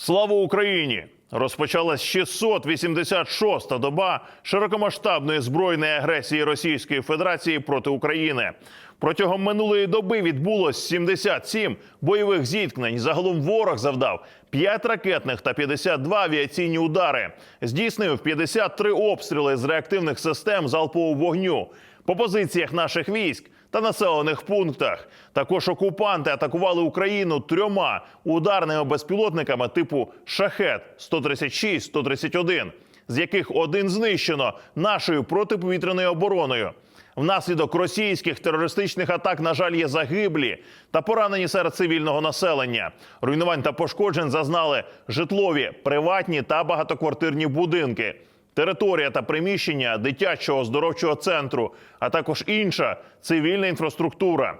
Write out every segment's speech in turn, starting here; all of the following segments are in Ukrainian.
Слава Україні! Розпочалась 686-та доба широкомасштабної збройної агресії Російської Федерації проти України. Протягом минулої доби відбулось 77 бойових зіткнень. Загалом ворог завдав 5 ракетних та 52 авіаційні удари. Здійснив 53 обстріли з реактивних систем залпового вогню по позиціях наших військ та населених пунктах. Також окупанти атакували Україну трьома ударними безпілотниками типу Шахет 136 131 з яких один знищено нашою протиповітряною обороною. Внаслідок російських терористичних атак, на жаль, є загиблі та поранені серед цивільного населення. Руйнувань та пошкоджень зазнали житлові, приватні та багатоквартирні будинки територія та приміщення дитячого оздоровчого центру, а також інша цивільна інфраструктура.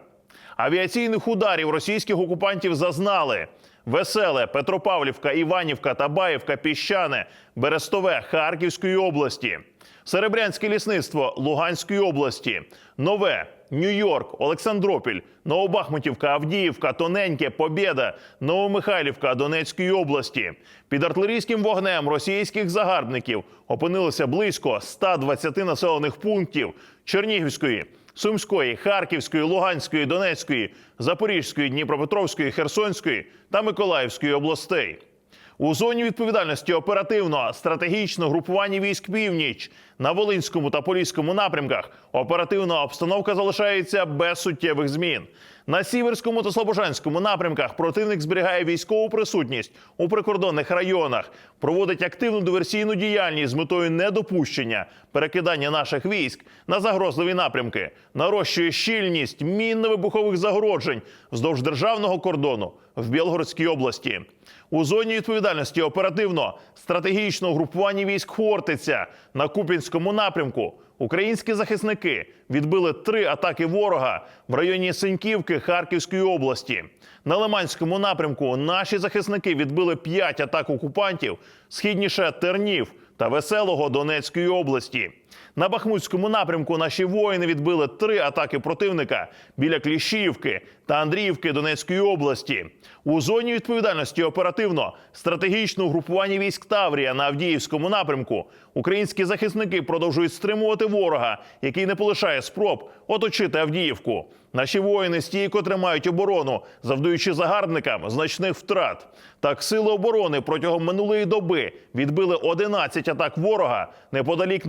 Авіаційних ударів російських окупантів зазнали. Веселе, Петропавлівка, Іванівка, Табаївка, Піщане, Берестове Харківської області, Серебрянське лісництво Луганської області, Нове, Нью-Йорк, Олександропіль, Новобахмутівка, Авдіївка, Тоненьке, Побєда, Новомихайлівка Донецької області. Під артилерійським вогнем російських загарбників опинилося близько 120 населених пунктів Чернігівської, Сумської, Харківської, Луганської, Донецької, Запорізької, Дніпропетровської, Херсонської та Миколаївської областей. У зоні відповідальності оперативно стратегічно групування військ північ на Волинському та Поліському напрямках. Оперативна обстановка залишається без суттєвих змін. На Сіверському та Слобожанському напрямках противник зберігає військову присутність у прикордонних районах, проводить активну диверсійну діяльність з метою недопущення перекидання наших військ на загрозливі напрямки, нарощує щільність мінно-вибухових загороджень вздовж державного кордону в Білгородській області. У зоні відповідальності оперативно стратегічного групування військ Хортиця на Купінському напрямку. Українські захисники відбили три атаки ворога в районі Синьківки Харківської області. На Лиманському напрямку наші захисники відбили п'ять атак окупантів східніше Тернів та Веселого Донецької області. На Бахмутському напрямку наші воїни відбили три атаки противника біля Кліщіївки та Андріївки Донецької області. У зоні відповідальності оперативно стратегічне угрупування військ Таврія на Авдіївському напрямку. Українські захисники продовжують стримувати ворога, який не полишає спроб оточити Авдіївку. Наші воїни стійко тримають оборону, завдаючи загарбникам значних втрат. Так, сили оборони протягом минулої доби відбили 11 атак ворога неподалік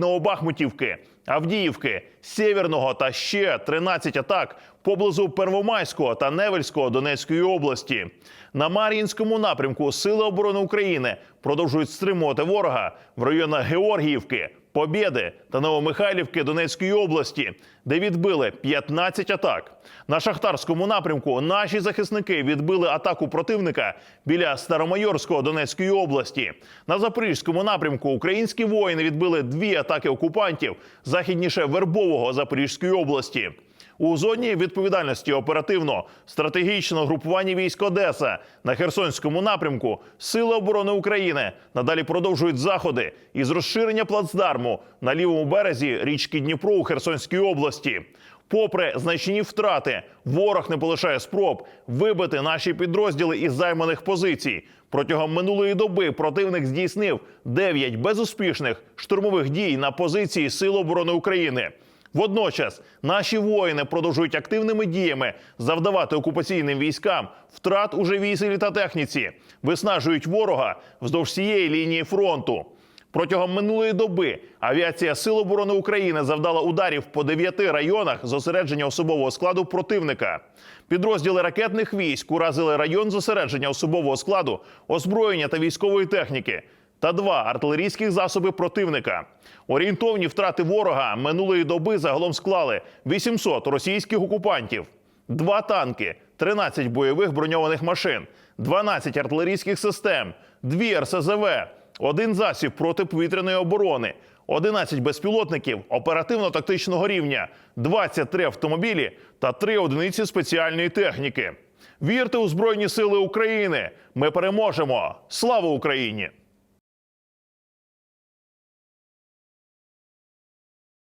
Новобахмутівки, Авдіївки, Сєвєрного та ще 13 атак поблизу Первомайського та Невельського Донецької області. На Мар'їнському напрямку Сили оборони України продовжують стримувати ворога в районах Георгіївки, Побєди та Новомихайлівки Донецької області, де відбили 15 атак. На шахтарському напрямку наші захисники відбили атаку противника біля Старомайорського Донецької області. На запорізькому напрямку українські воїни відбили дві атаки окупантів західніше Вербового Запорізької області. У зоні відповідальності оперативно стратегічного групування військ Одеса на Херсонському напрямку Сили оборони України надалі продовжують заходи із розширення плацдарму на лівому березі річки Дніпро у Херсонській області. Попри значні втрати, ворог не полишає спроб вибити наші підрозділи із займаних позицій. Протягом минулої доби противник здійснив 9 безуспішних штурмових дій на позиції Сил оборони України. Водночас наші воїни продовжують активними діями завдавати окупаційним військам втрат у живій силі та техніці, виснажують ворога вздовж всієї лінії фронту. Протягом минулої доби авіація Сил оборони України завдала ударів по дев'яти районах зосередження особового складу противника. Підрозділи ракетних військ уразили район зосередження особового складу, озброєння та військової техніки та два артилерійських засоби противника. Орієнтовні втрати ворога минулої доби загалом склали 800 російських окупантів, два танки, 13 бойових броньованих машин, 12 артилерійських систем, дві РСЗВ, один засіб протиповітряної оборони, 11 безпілотників оперативно-тактичного рівня, 23 автомобілі та 3 одиниці спеціальної техніки. Вірте у Збройні Сили України! Ми переможемо! Слава Україні!